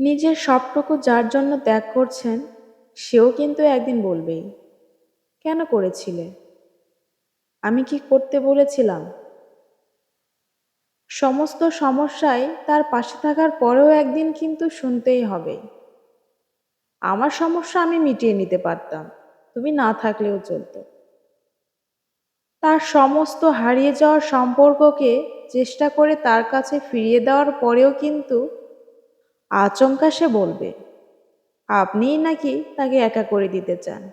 নিজের সবটুকু যার জন্য ত্যাগ করছেন, সেও কিন্তু একদিন বলবেই, কেন করেছিলে? আমি কি করতে বলেছিলাম? সমস্ত সমস্যায় তার পাশে থাকার পরেও একদিন কিন্তু শুনতেই হবে। আমার সমস্যা আমি মিটিয়ে নিতে পারতাম, তুমি না থাকলেও চলতো। তার সমস্ত হারিয়ে যাওয়ার সম্পর্ককে চেষ্টা করে তার কাছে ফিরিয়ে দেওয়ার পরেও কিন্তু আচমকা সে বলবে, আপনিই নাকি তাকে একা করে দিতে চান?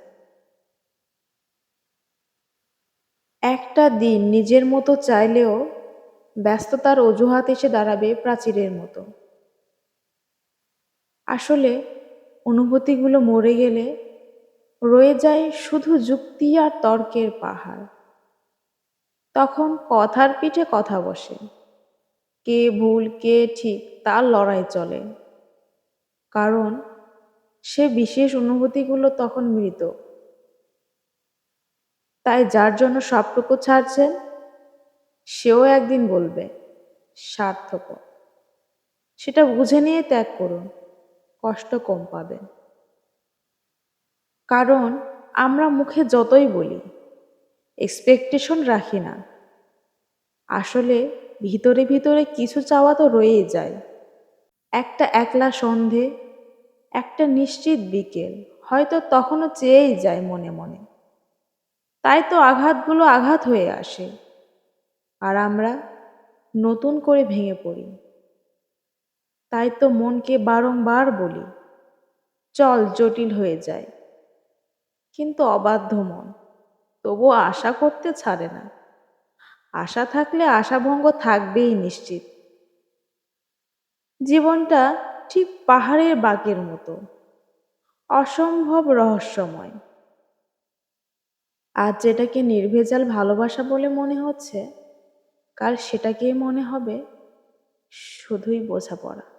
একটা দিন নিজের মতো চাইলেও ব্যস্ততার অজুহাত এসে দাঁড়াবে প্রাচীরের মতো। আসলে অনুভূতিগুলো মরে গেলে রয়ে যায় শুধু যুক্তি আর তর্কের পাহাড়। তখন কথার পিঠে কথা বসে, কে ভুল, কে ঠিক তার লড়াই চলে। কারণ সে বিশেষ অনুভূতিগুলো তখন মৃত। তাই যার জন্য সবটুকু ছাড়ছেন, সেও একদিন বলবে সার্থক সেটা বুঝে নিয়ে ত্যাগ করুন, কষ্ট কম পাবেন। কারণ আমরা মুখে যতই বলি এক্সপেকটেশন রাখি না। আসলে ভিতরে ভিতরে কিছু চাওয়া তো রয়েই যায়। একটা একলা সন্ধে, একটা নিশ্চিত বিকেল, হয়তো তখনও চেয়েই যায় মনে মনে। তাই তো আঘাতগুলো আঘাত হয়ে আসে, আর আমরা নতুন করে ভেঙে পড়ি। তাই তো মনকে বারংবার বলি, চল জটিল হয়ে যায় কিন্তু অবাধ্য মন, তবুও আশা করতে ছাড়ে না। আশা থাকলে আশাভঙ্গ থাকবেই নিশ্চিত। জীবনটা ঠিক পাহাড়ের বাঁকের মতো। অসম্ভব রহস্যময়। আজ যেটাকে নির্ভেজাল ভালোবাসা বলে মনে হচ্ছে, কাল সেটাকেই মনে হবে, শুধুই বোঝাপড়া।